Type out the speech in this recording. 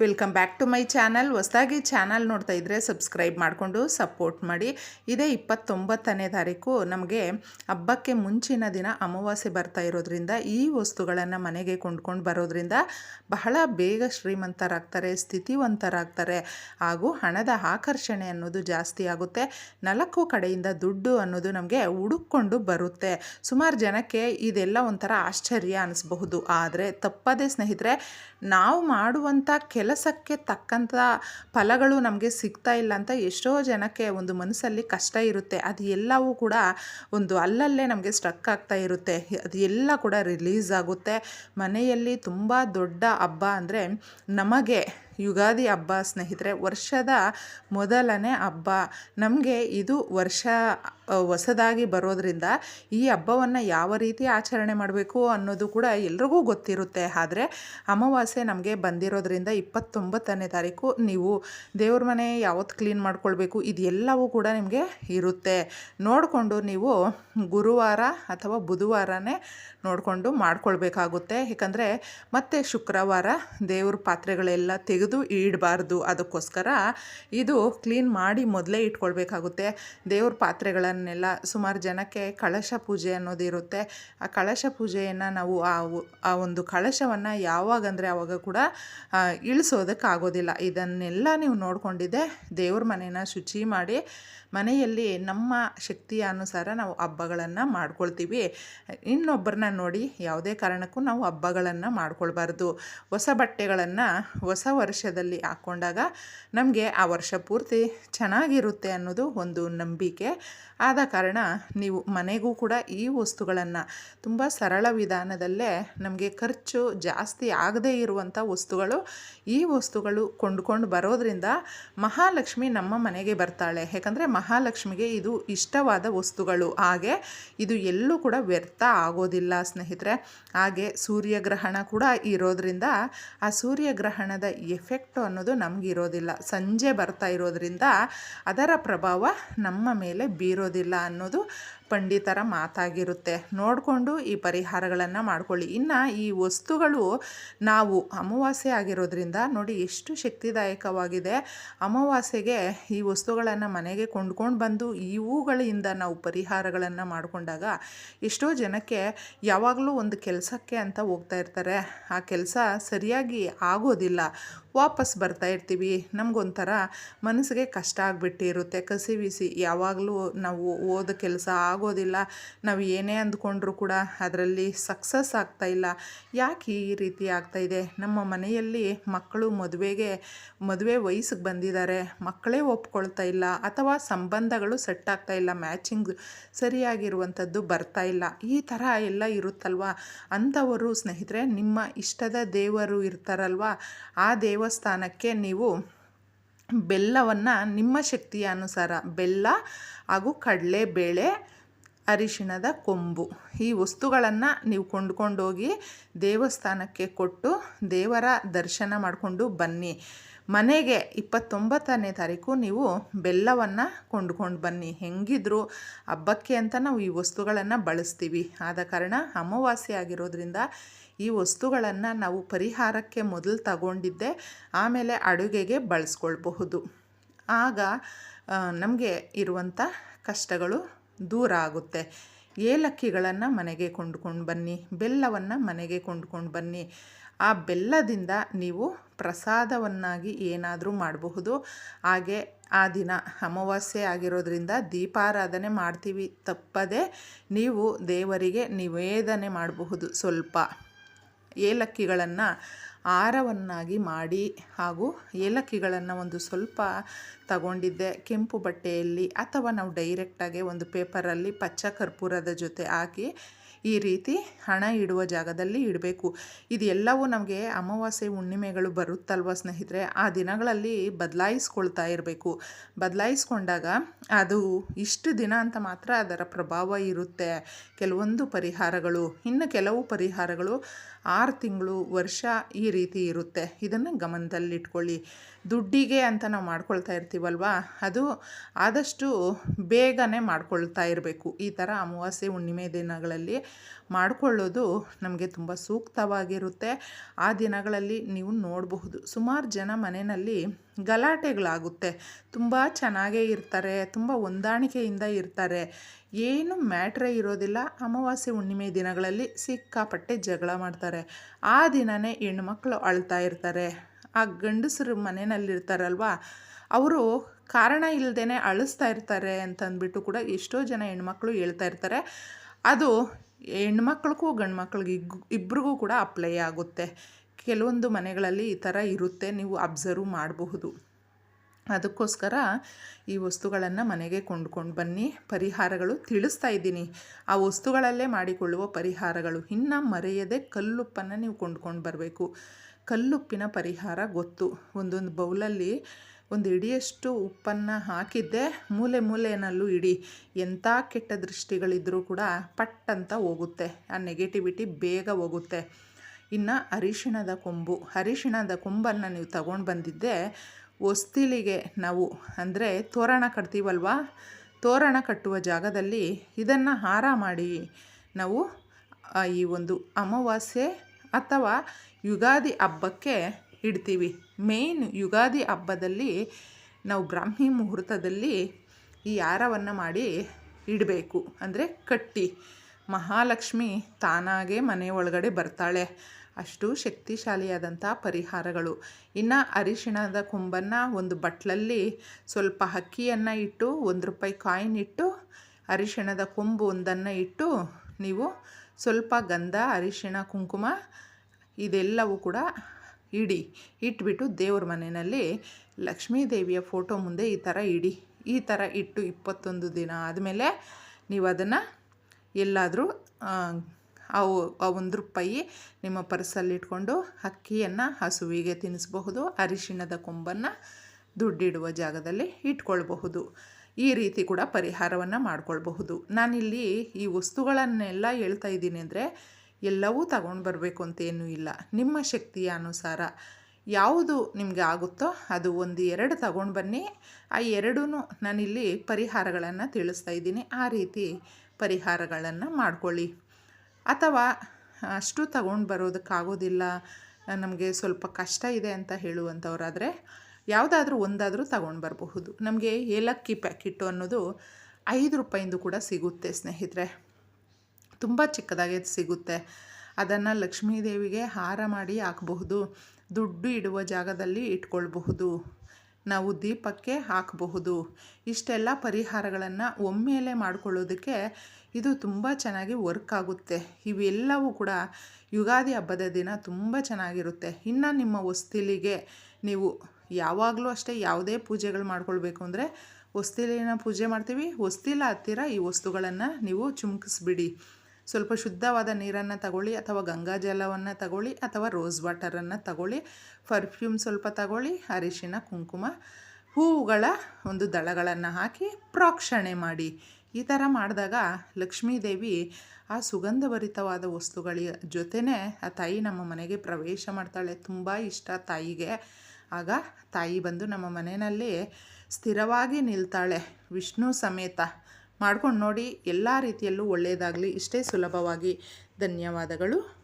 Welcome back to my channel ಹೊಸದಾಗಿ channel ನೋಡ್ತಾ ಇದ್ದರೆ ಸಬ್ಸ್ಕ್ರೈಬ್ ಮಾಡಿಕೊಂಡು ಸಪೋರ್ಟ್ ಮಾಡಿ. ಇದೇ ಇಪ್ಪತ್ತೊಂಬತ್ತನೇ ತಾರೀಕು ನಮಗೆ ಹಬ್ಬಕ್ಕೆ ಮುಂಚಿನ ದಿನ ಅಮಾವಾಸ್ಯೆ ಬರ್ತಾ ಇರೋದ್ರಿಂದ, ಈ ವಸ್ತುಗಳನ್ನು ಮನೆಗೆ ಕೊಂಡ್ಕೊಂಡು ಬರೋದ್ರಿಂದ ಬಹಳ ಬೇಗ ಶ್ರೀಮಂತರಾಗ್ತಾರೆ, ಸ್ಥಿತಿವಂತರಾಗ್ತಾರೆ ಹಾಗೂ ಹಣದ ಆಕರ್ಷಣೆ ಅನ್ನೋದು ಜಾಸ್ತಿ ಆಗುತ್ತೆ. ನಾಲ್ಕು ಕಡೆಯಿಂದ ದುಡ್ಡು ಅನ್ನೋದು ನಮಗೆ ಹುಡುಕೊಂಡು ಬರುತ್ತೆ. ಸುಮಾರು ಜನಕ್ಕೆ ಇದೆಲ್ಲ ಒಂಥರ ಆಶ್ಚರ್ಯ ಅನಿಸ್ಬಹುದು. ಆದರೆ ತಪ್ಪದೇ ಸ್ನೇಹಿತರೆ, ನಾವು ಮಾಡುವಂಥ ಕೆಲಸಕ್ಕೆ ತಕ್ಕಂಥ ಫಲಗಳು ನಮಗೆ ಸಿಗ್ತಾ ಇಲ್ಲ ಅಂತ ಎಷ್ಟೋ ಜನಕ್ಕೆ ಒಂದು ಮನಸ್ಸಲ್ಲಿ ಕಷ್ಟ ಇರುತ್ತೆ. ಅದು ಎಲ್ಲವೂ ಕೂಡ ಒಂದು ಅಲ್ಲಲ್ಲೇ ನಮಗೆ ಸ್ಟ್ರಕ್ ಆಗ್ತಾ ಇರುತ್ತೆ. ಅದು ಎಲ್ಲ ಕೂಡ ರಿಲೀಸ್ ಆಗುತ್ತೆ. ಮನೆಯಲ್ಲಿ ತುಂಬ ದೊಡ್ಡ ಹಬ್ಬ ಅಂದರೆ ನಮಗೆ ಯುಗಾದಿ ಹಬ್ಬ, ಸ್ನೇಹಿತರೆ, ವರ್ಷದ ಮೊದಲನೇ ಹಬ್ಬ. ನಮಗೆ ಇದು ವರ್ಷ ಹೊಸದಾಗಿ ಬರೋದ್ರಿಂದ ಈ ಹಬ್ಬವನ್ನು ಯಾವ ರೀತಿ ಆಚರಣೆ ಮಾಡಬೇಕು ಅನ್ನೋದು ಕೂಡ ಎಲ್ರಿಗೂ ಗೊತ್ತಿರುತ್ತೆ. ಆದರೆ ಅಮಾವಾಸ್ಯೆ ನಮಗೆ ಬಂದಿರೋದ್ರಿಂದ ಇಪ್ಪತ್ತೊಂಬತ್ತನೇ ತಾರೀಕು ನೀವು ದೇವ್ರ ಮನೆ ಯಾವತ್ತು ಕ್ಲೀನ್ ಮಾಡ್ಕೊಳ್ಬೇಕು ಇದೆಲ್ಲವೂ ಕೂಡ ನಿಮಗೆ ಇರುತ್ತೆ. ನೋಡಿಕೊಂಡು ನೀವು ಗುರುವಾರ ಅಥವಾ ಬುಧವಾರನೇ ನೋಡಿಕೊಂಡು ಮಾಡ್ಕೊಳ್ಬೇಕಾಗುತ್ತೆ. ಯಾಕಂದರೆ ಮತ್ತೆ ಶುಕ್ರವಾರ ದೇವ್ರ ಪಾತ್ರೆಗಳೆಲ್ಲ ತೆಗೆದು ಇಡಬಾರ್ದು ಅದಕ್ಕೋಸ್ಕರ ಇದು ಕ್ಲೀನ್ ಮಾಡಿ ಮೊದಲೇ ಇಟ್ಕೊಳ್ಬೇಕಾಗುತ್ತೆ. ದೇವ್ರ ಪಾತ್ರೆಗಳನ್ನೆಲ್ಲ ಸುಮಾರು ಜನಕ್ಕೆ ಕಳಶ ಪೂಜೆ ಅನ್ನೋದು ಇರುತ್ತೆ ಆ ಕಳಶ ಪೂಜೆಯನ್ನು ನಾವು ಆ ಒಂದು ಕಳಶವನ್ನು ಯಾವಾಗಂದರೆ ಆವಾಗ ಕೂಡ ಇಳಿಸೋದಕ್ಕಾಗೋದಿಲ್ಲ ಇದನ್ನೆಲ್ಲ ನೀವು ನೋಡಿಕೊಂಡಿದ್ದೆ. ದೇವ್ರ ಮನೇನ ಶುಚಿ ಮಾಡಿ ಮನೆಯಲ್ಲಿ ನಮ್ಮ ಶಕ್ತಿಯ ಅನುಸಾರ ನಾವು ಹಬ್ಬಗಳನ್ನು ಮಾಡ್ಕೊಳ್ತೀವಿ. ಇನ್ನೊಬ್ಬರನ್ನ ನೋಡಿ ಯಾವುದೇ ಕಾರಣಕ್ಕೂ ನಾವು ಹಬ್ಬಗಳನ್ನು ಮಾಡ್ಕೊಳ್ಬಾರ್ದು. ಹೊಸ ಬಟ್ಟೆಗಳನ್ನು ಹೊಸ ವರ್ಷದಲ್ಲಿ ಹಾಕ್ಕೊಂಡಾಗ ನಮಗೆ ಆ ವರ್ಷ ಪೂರ್ತಿ ಚೆನ್ನಾಗಿರುತ್ತೆ ಅನ್ನೋದು ಒಂದು ನಂಬಿಕೆ. ಆದ ಕಾರಣ ನೀವು ಮನೆಗೂ ಕೂಡ ಈ ವಸ್ತುಗಳನ್ನು ತುಂಬ ಸರಳ ವಿಧಾನದಲ್ಲೇ ನಮಗೆ ಖರ್ಚು ಜಾಸ್ತಿ ಆಗದೇ ಇರುವಂಥ ವಸ್ತುಗಳು ಈ ವಸ್ತುಗಳು ಕೊಂಡ್ಕೊಂಡು ಬರೋದ್ರಿಂದ ಮಹಾಲಕ್ಷ್ಮಿ ನಮ್ಮ ಮನೆಗೆ ಬರ್ತಾಳೆ. ಯಾಕಂದರೆ ಮಹಾಲಕ್ಷ್ಮಿಗೆ ಇದು ಇಷ್ಟವಾದ ವಸ್ತುಗಳು. ಹಾಗೆ ಇದು ಎಲ್ಲೂ ಕೂಡ ವ್ಯರ್ಥ ಆಗೋದಿಲ್ಲ ಸ್ನೇಹಿತರೆ. ಹಾಗೆ ಸೂರ್ಯಗ್ರಹಣ ಕೂಡ ಇರೋದ್ರಿಂದ ಆ ಸೂರ್ಯಗ್ರಹಣದ ಎಫೆಕ್ಟು ಅನ್ನೋದು ನಮಗಿರೋದಿಲ್ಲ. ಸಂಜೆ ಬರ್ತಾ ಇರೋದ್ರಿಂದ ಅದರ ಪ್ರಭಾವ ನಮ್ಮ ಮೇಲೆ ಬೀರೋದಿಲ್ಲ. ಅನ್ನೋದು ಪಂಡಿತರ ಮಾತಾಗಿರುತ್ತೆ. ನೋಡಿಕೊಂಡು ಈ ಪರಿಹಾರಗಳನ್ನು ಮಾಡ್ಕೊಳ್ಳಿ. ಇನ್ನು ಈ ವಸ್ತುಗಳು ನಾವು ಅಮಾವಾಸ್ಯೆ ಆಗಿರೋದ್ರಿಂದ ನೋಡಿ ಎಷ್ಟು ಶಕ್ತಿದಾಯಕವಾಗಿದೆ. ಅಮಾವಾಸ್ಯೆಗೆ ಈ ವಸ್ತುಗಳನ್ನು ಮನೆಗೆ ಕೊಂಡ್ಕೊಂಡು ಬಂದು ಇವುಗಳಿಂದ ನಾವು ಪರಿಹಾರಗಳನ್ನು ಮಾಡಿಕೊಂಡಾಗ ಎಷ್ಟೋ ಜನಕ್ಕೆ ಯಾವಾಗಲೂ ಒಂದು ಕೆಲಸಕ್ಕೆ ಅಂತ ಹೋಗ್ತಾ ಇರ್ತಾರೆ. ಆ ಕೆಲಸ ಸರಿಯಾಗಿ ಆಗೋದಿಲ್ಲ. ವಾಪಸ್ ಬರ್ತಾ ಇರ್ತೀವಿ. ನಮಗೊಂಥರ ಮನಸ್ಸಿಗೆ ಕಷ್ಟ ಆಗಿಬಿಟ್ಟಿರುತ್ತೆ ಕಸಿ ಬಿಸಿ ಯಾವಾಗಲೂ ನಾವು ಓದ ಕೆಲಸ ಆಗೋದಿಲ್ಲ. ನಾವು ಏನೇ ಅಂದ್ಕೊಂಡ್ರೂ ಕೂಡ ಅದರಲ್ಲಿ ಸಕ್ಸಸ್ ಆಗ್ತಾಯಿಲ್ಲ ಯಾಕೆ ಈ ರೀತಿ ಆಗ್ತಾಯಿದೆ ನಮ್ಮ ಮನೆಯಲ್ಲಿ ಮಕ್ಕಳು ಮದುವೆಗೆ, ಮದುವೆ ವಯಸ್ಸಿಗೆ ಬಂದಿದ್ದಾರೆ. ಮಕ್ಕಳೇ ಒಪ್ಕೊಳ್ತಾ ಇಲ್ಲ. ಅಥವಾ ಸಂಬಂಧಗಳು ಸೆಟ್ ಆಗ್ತಾ ಇಲ್ಲ. ಮ್ಯಾಚಿಂಗ್ ಸರಿಯಾಗಿರುವಂಥದ್ದು ಬರ್ತಾ ಇಲ್ಲ. ಈ ಥರ ಎಲ್ಲ ಇರುತ್ತಲ್ವ? ಅಂಥವರು ಸ್ನೇಹಿತರೆ, ನಿಮ್ಮ ಇಷ್ಟದ ದೇವರು ಇರ್ತಾರಲ್ವ? ಆ ದೇವಸ್ಥಾನಕ್ಕೆ ನೀವು ಬೆಲ್ಲವನ್ನು ನಿಮ್ಮ ಶಕ್ತಿಯ ಅನುಸಾರ, ಬೆಲ್ಲ ಹಾಗೂ ಕಡಲೆಬೇಳೆ, ಅರಿಶಿಣದ ಕೊಂಬು ಈ ವಸ್ತುಗಳನ್ನು ನೀವು ಕೊಂಡ್ಕೊಂಡೋಗಿ ದೇವಸ್ಥಾನಕ್ಕೆ ಕೊಟ್ಟು ದೇವರ ದರ್ಶನ ಮಾಡಿಕೊಂಡು ಬನ್ನಿ. ಮನೆಗೆ ಇಪ್ಪತ್ತೊಂಬತ್ತನೇ ತಾರೀಕು ನೀವು ಬೆಲ್ಲವನ್ನು ಕೊಂಡ್ಕೊಂಡು ಬನ್ನಿ. ಹೆಂಗಿದ್ರು ಹಬ್ಬಕ್ಕೆ ಅಂತ ನಾವು ಈ ವಸ್ತುಗಳನ್ನು ಬಳಸ್ತೀವಿ. ಆದ ಕಾರಣ ಅಮಾವಾಸ್ಯೆ ಆಗಿರೋದ್ರಿಂದ ಈ ವಸ್ತುಗಳನ್ನು ನಾವು ಪರಿಹಾರಕ್ಕೆ ಮೊದಲು ತಗೊಂಡಿದ್ದೆ. ಆಮೇಲೆ ಅಡುಗೆಗೆ ಬಳಸ್ಕೊಳ್ಬಹುದು. ಆಗ ನಮಗೆ ಇರುವಂಥ ಕಷ್ಟಗಳು ದೂರ ಆಗುತ್ತೆ. ಏಲಕ್ಕಿಗಳನ್ನು ಮನೆಗೆ ಕೊಂಡ್ಕೊಂಡು ಬನ್ನಿ. ಬೆಲ್ಲವನ್ನು ಮನೆಗೆ ಕೊಂಡ್ಕೊಂಡು ಬನ್ನಿ. ಆ ಬೆಲ್ಲದಿಂದ ನೀವು ಪ್ರಸಾದವನ್ನಾಗಿ ಏನಾದರೂ ಮಾಡಬಹುದು. ಹಾಗೆ ಆ ದಿನ ಅಮಾವಾಸ್ಯೆ ಆಗಿರೋದ್ರಿಂದ ದೀಪಾರಾಧನೆ ಮಾಡ್ತೀವಿ ತಪ್ಪದೆ ನೀವು ದೇವರಿಗೆ ನಿವೇದನೆ ಮಾಡಬಹುದು. ಸ್ವಲ್ಪ ಏಲಕ್ಕಿಗಳನ್ನು ಆರವನ್ನಾಗಿ ಮಾಡಿ ಹಾಗೂ ಏಲಕ್ಕಿಗಳನ್ನು ಒಂದು ಸ್ವಲ್ಪ ತಗೊಂಡಿದ್ದೆ ಕೆಂಪು ಬಟ್ಟೆಯಲ್ಲಿ ಅಥವಾ ನಾವು ಡೈರೆಕ್ಟಾಗಿ ಒಂದು ಪೇಪರಲ್ಲಿ ಪಚ್ಚ ಕರ್ಪೂರದ ಜೊತೆ ಹಾಕಿ ಈ ರೀತಿ ಹಣ ಇಡುವ ಜಾಗದಲ್ಲಿ ಇಡಬೇಕು. ಇದೆಲ್ಲವೂ ನಮಗೆ ಅಮಾವಾಸ್ಯೆ ಹುಣ್ಣಿಮೆಗಳು ಬರುತ್ತಲ್ವ ಸ್ನೇಹಿತರೆ? ಆ ದಿನಗಳಲ್ಲಿ ಬದಲಾಯಿಸ್ಕೊಳ್ತಾ ಇರಬೇಕು. ಬದಲಾಯಿಸ್ಕೊಂಡಾಗ ಅದು ಇಷ್ಟು ದಿನ ಅಂತ ಮಾತ್ರ ಅದರ ಪ್ರಭಾವ ಇರುತ್ತೆ. ಕೆಲವೊಂದು ಪರಿಹಾರಗಳು, ಇನ್ನು ಕೆಲವು ಪರಿಹಾರಗಳು ಆರು ತಿಂಗಳು ವರ್ಷ ಈ ರೀತಿ ಇರುತ್ತೆ. ಇದನ್ನು ಗಮನದಲ್ಲಿಟ್ಕೊಳ್ಳಿ. ದುಡ್ಡಿಗೆ ಅಂತ ನಾವು ಮಾಡ್ಕೊಳ್ತಾ ಇರ್ತೀವಲ್ವ? ಅದು ಆದಷ್ಟು ಬೇಗನೆ ಮಾಡ್ಕೊಳ್ತಾ ಇರಬೇಕು. ಈ ಥರ ಅಮಾವಾಸ್ಯೆ, ಹುಣ್ಣಿಮೆ ದಿನಗಳಲ್ಲಿ ಮಾಡಿಕೊಳ್ಳೋದು ನಮಗೆ ತುಂಬ ಸೂಕ್ತವಾಗಿರುತ್ತೆ. ಆ ದಿನಗಳಲ್ಲಿ ನೀವು ನೋಡಬಹುದು. ಸುಮಾರು ಜನ ಮನೆಯಲ್ಲಿ ಗಲಾಟೆಗಳಾಗುತ್ತೆ. ತುಂಬ ಚೆನ್ನಾಗೇ ಇರ್ತಾರೆ, ತುಂಬ ಹೊಂದಾಣಿಕೆಯಿಂದ ಇರ್ತಾರೆ. ಏನು ಮ್ಯಾಟ್ರೇ ಇರೋದಿಲ್ಲ. ಅಮಾವಾಸ್ಯೆ, ಹುಣ್ಣಿಮೆ ದಿನಗಳಲ್ಲಿ ಸಿಕ್ಕಾಪಟ್ಟೆ ಜಗಳ ಮಾಡ್ತಾರೆ. ಆ ದಿನವೇ ಹೆಣ್ಮಕ್ಳು ಅಳ್ತಾ ಇರ್ತಾರೆ. ಆ ಗಂಡಸರು ಮನೆಯಲ್ಲಿರ್ತಾರಲ್ವಾ, ಅವರು ಕಾರಣ ಇಲ್ಲದೇ ಅಳಿಸ್ತಾ ಇರ್ತಾರೆ ಅಂತಂದ್ಬಿಟ್ಟು ಕೂಡ ಎಷ್ಟೋ ಜನ ಹೆಣ್ಮಕ್ಳು ಹೇಳ್ತಾ ಇರ್ತಾರೆ. ಅದು ಹೆಣ್ಮಕ್ಳಿಗೂ ಗಂಡು ಮಕ್ಳಿಗೆ ಇಬ್ಬರಿಗೂ ಕೂಡ ಅಪ್ಲೈ ಆಗುತ್ತೆ. ಕೆಲವೊಂದು ಮನೆಗಳಲ್ಲಿ ಈ ಥರ ಇರುತ್ತೆ, ನೀವು ಅಬ್ಸರ್ವ್ ಮಾಡಬಹುದು. ಅದಕ್ಕೋಸ್ಕರ ಈ ವಸ್ತುಗಳನ್ನು ಮನೆಗೆ ಕೊಂಡ್ಕೊಂಡು ಬನ್ನಿ, ಪರಿಹಾರಗಳು ತಿಳಿಸ್ತಾ ಇದ್ದೀನಿ. ಆ ವಸ್ತುಗಳಲ್ಲೇ ಮಾಡಿಕೊಳ್ಳುವ ಪರಿಹಾರಗಳು, ಇನ್ನು ಮರೆಯದೆ ಕಲ್ಲುಪ್ಪನ್ನು ನೀವು ಕೊಂಡ್ಕೊಂಡು ಬರಬೇಕು. ಕಲ್ಲುಪ್ಪಿನ ಪರಿಹಾರ ಗೊತ್ತು. ಒಂದೊಂದು ಬೌಲಲ್ಲಿ ಒಂದು ಇಡಿಯಷ್ಟು ಉಪ್ಪನ್ನು ಹಾಕಿದ್ದೆ. ಮೂಲೆ ಮೂಲೆಯಲ್ಲೂ ಇಡಿ. ಎಂಥ ಕೆಟ್ಟ ದೃಷ್ಟಿಗಳಿದ್ದರೂ ಕೂಡ ಪಟ್ ಅಂತ ಹೋಗುತ್ತೆ. ಆ ನೆಗೆಟಿವಿಟಿ ಬೇಗ ಹೋಗುತ್ತೆ. ಇನ್ನು ಅರಿಶಿಣದ ಕೊಂಬು. ಅರಿಶಿಣದ ಕೊಂಬನ್ನು ನೀವು ತಗೊಂಡು ಬಂದಿದ್ದೆ. ಹೊಸ್ತಿಲಿಗೆ ನಾವು, ಅಂದರೆ ತೋರಣ ಕಟ್ತೀವಲ್ವ? ತೋರಣ ಕಟ್ಟುವ ಜಾಗದಲ್ಲಿ ಇದನ್ನು ಹಾರ ಮಾಡಿ ನಾವು ಈ ಒಂದು ಅಮಾವಾಸ್ಯೆ ಅಥವಾ ಯುಗಾದಿ ಹಬ್ಬಕ್ಕೆ ಇಡ್ತೀವಿ. ಮೇಯ್ನ್ ಯುಗಾದಿ ಹಬ್ಬದಲ್ಲಿ ನಾವು ಬ್ರಾಹ್ಮಿ ಮುಹೂರ್ತದಲ್ಲಿ ಈ ಹಾರವನ್ನು ಮಾಡಿ ಇಡಬೇಕು. ಅಂದರೆ ಕಟ್ಟಿ. ಮಹಾಲಕ್ಷ್ಮಿ ತಾನಾಗೆ ಮನೆ ಒಳಗಡೆ ಬರ್ತಾಳೆ. ಅಷ್ಟು ಶಕ್ತಿಶಾಲಿಯಾದಂಥ ಪರಿಹಾರಗಳು. ಇನ್ನು ಅರಿಶಿಣದ ಕೊಂಬನ್ನು ಒಂದು ಬಟ್ಲಲ್ಲಿ ಸ್ವಲ್ಪ ಅಕ್ಕಿಯನ್ನು ಇಟ್ಟು, ಒಂದು ರೂಪಾಯಿ ಕಾಯಿನ್ ಇಟ್ಟು, ಅರಿಶಿಣದ ಕೊಂಬು ಒಂದನ್ನು ಇಟ್ಟು, ನೀವು ಸ್ವಲ್ಪ ಗಂಧ, ಅರಿಶಿಣ, ಕುಂಕುಮ ಇದೆಲ್ಲವೂ ಕೂಡ ಇಡಿ, ಇಟ್ಬಿಟ್ಟು ದೇವ್ರ ಮನೆಯಲ್ಲಿ ಲಕ್ಷ್ಮೀ ದೇವಿಯ ಫೋಟೋ ಮುಂದೆ ಈ ಥರ ಇಡಿ, ಈ ಥರ ಇಟ್ಟು ಇಪ್ಪತ್ತೊಂದು ದಿನ ಆದಮೇಲೆ ನೀವು ಅದನ್ನು ಎಲ್ಲಾದರೂ ಅವು ಆ ಒಂದು ರೂಪಾಯಿ ನಿಮ್ಮ ಪರ್ಸಲ್ಲಿಟ್ಕೊಂಡು ಅಕ್ಕಿಯನ್ನು ಹಸುವಿಗೆ ತಿನ್ನಿಸಬಹುದು, ಅರಿಶಿಣದ ಕೊಂಬನ್ನು ದುಡ್ಡಿಡುವ ಜಾಗದಲ್ಲಿ ಇಟ್ಕೊಳ್ಬಹುದು. ಈ ರೀತಿ ಕೂಡ ಪರಿಹಾರವನ್ನು ಮಾಡ್ಕೊಳ್ಬಹುದು. ನಾನಿಲ್ಲಿ ಈ ವಸ್ತುಗಳನ್ನೆಲ್ಲ ಹೇಳ್ತಾ ಇದ್ದೀನಿ ಅಂದರೆ ಎಲ್ಲವೂ ತಗೊಂಡು ಬರಬೇಕು ಅಂತೇನೂ ಇಲ್ಲ. ನಿಮ್ಮ ಶಕ್ತಿಯ ಅನುಸಾರ ಯಾವುದು ನಿಮಗೆ ಆಗುತ್ತೋ ಅದು ಒಂದು ಎರಡು ತಗೊಂಡು ಬನ್ನಿ. ಆ ಎರಡೂ ನಾನಿಲ್ಲಿ ಪರಿಹಾರಗಳನ್ನು ತಿಳಿಸ್ತಾ ಇದ್ದೀನಿ. ಆ ರೀತಿ ಪರಿಹಾರಗಳನ್ನು ಮಾಡ್ಕೊಳ್ಳಿ. ಅಥವಾ ಅಷ್ಟು ತಗೊಂಡು ಬರೋದಕ್ಕಾಗೋದಿಲ್ಲ, ನಮಗೆ ಸ್ವಲ್ಪ ಕಷ್ಟ ಇದೆ ಅಂತ ಹೇಳುವಂಥವ್ರಾದರೆ ಯಾವುದಾದ್ರೂ ಒಂದಾದರೂ ತಗೊಂಡು ಬರಬಹುದು. ನಮಗೆ ಏಲಕ್ಕಿ ಪ್ಯಾಕೆಟು ಅನ್ನೋದು ಐದು ರೂಪಾಯಿಂದು ಕೂಡ ಸಿಗುತ್ತೆ ಸ್ನೇಹಿತರೆ. ತುಂಬ ಚಿಕ್ಕದಾಗಿ ಸಿಗುತ್ತೆ. ಅದನ್ನು ಲಕ್ಷ್ಮೀದೇವಿಗೆ ಹಾರ ಮಾಡಿ ಹಾಕಬಹುದು. ದುಡ್ಡು ಇಡುವ ಜಾಗದಲ್ಲಿ ಇಟ್ಕೊಳ್ಬಹುದು. ನಾವು ದೀಪಕ್ಕೆ ಹಾಕಬಹುದು. ಇಷ್ಟೆಲ್ಲ ಪರಿಹಾರಗಳನ್ನು ಒಮ್ಮೆಲೆ ಮಾಡಿಕೊಳ್ಳೋದಕ್ಕೆ ಇದು ತುಂಬ ಚೆನ್ನಾಗಿ ವರ್ಕ್ ಆಗುತ್ತೆ. ಇವೆಲ್ಲವೂ ಕೂಡ ಯುಗಾದಿ ಹಬ್ಬದ ದಿನ ತುಂಬ ಚೆನ್ನಾಗಿರುತ್ತೆ. ಇನ್ನು ನಿಮ್ಮ ಹೊಸ್ತಿಲಿಗೆ ನೀವು ಯಾವಾಗಲೂ ಅಷ್ಟೇ ಯಾವುದೇ ಪೂಜೆಗಳು ಮಾಡ್ಕೊಳ್ಬೇಕು ಅಂದರೆ ಹೊಸ್ತಿಲಿನ ಪೂಜೆ ಮಾಡ್ತೀವಿ. ಹೊಸ್ತಿಲ ಹತ್ತಿರ ಈ ವಸ್ತುಗಳನ್ನು ನೀವು ಚುಮ್ಕಿಸ್ಬಿಡಿ. ಸ್ವಲ್ಪ ಶುದ್ಧವಾದ ನೀರನ್ನು ತಗೊಳ್ಳಿ ಅಥವಾ ಗಂಗಾ ಜಲವನ್ನು ತಗೊಳ್ಳಿ ಅಥವಾ ರೋಸ್ ವಾಟರನ್ನು ತಗೊಳ್ಳಿ. ಪರ್ಫ್ಯೂಮ್ ಸ್ವಲ್ಪ ತಗೊಳ್ಳಿ, ಅರಿಶಿನ, ಕುಂಕುಮ, ಹೂವುಗಳ ಒಂದು ದಳಗಳನ್ನು ಹಾಕಿ ಪ್ರೋಕ್ಷಣೆ ಮಾಡಿ. ಈ ಥರ ಮಾಡಿದಾಗ ಲಕ್ಷ್ಮೀದೇವಿ ಆ ಸುಗಂಧಭರಿತವಾದ ವಸ್ತುಗಳ ಜೊತೆನೇ ಆ ತಾಯಿ ನಮ್ಮ ಮನೆಗೆ ಪ್ರವೇಶ ಮಾಡ್ತಾಳೆ. ತುಂಬ ಇಷ್ಟ ತಾಯಿಗೆ. ಆಗ ತಾಯಿ ಬಂದು ನಮ್ಮ ಮನೆಯಲ್ಲಿ ಸ್ಥಿರವಾಗಿ ನಿಲ್ತಾಳೆ. ವಿಷ್ಣು ಸಮೇತ ಮಾಡ್ಕೊಂಡು ನೋಡಿ ಎಲ್ಲ ರೀತಿಯಲ್ಲೂ ಒಳ್ಳೆಯದಾಗಲಿ ಇಷ್ಟೇ ಸುಲಭವಾಗಿ. ಧನ್ಯವಾದಗಳು.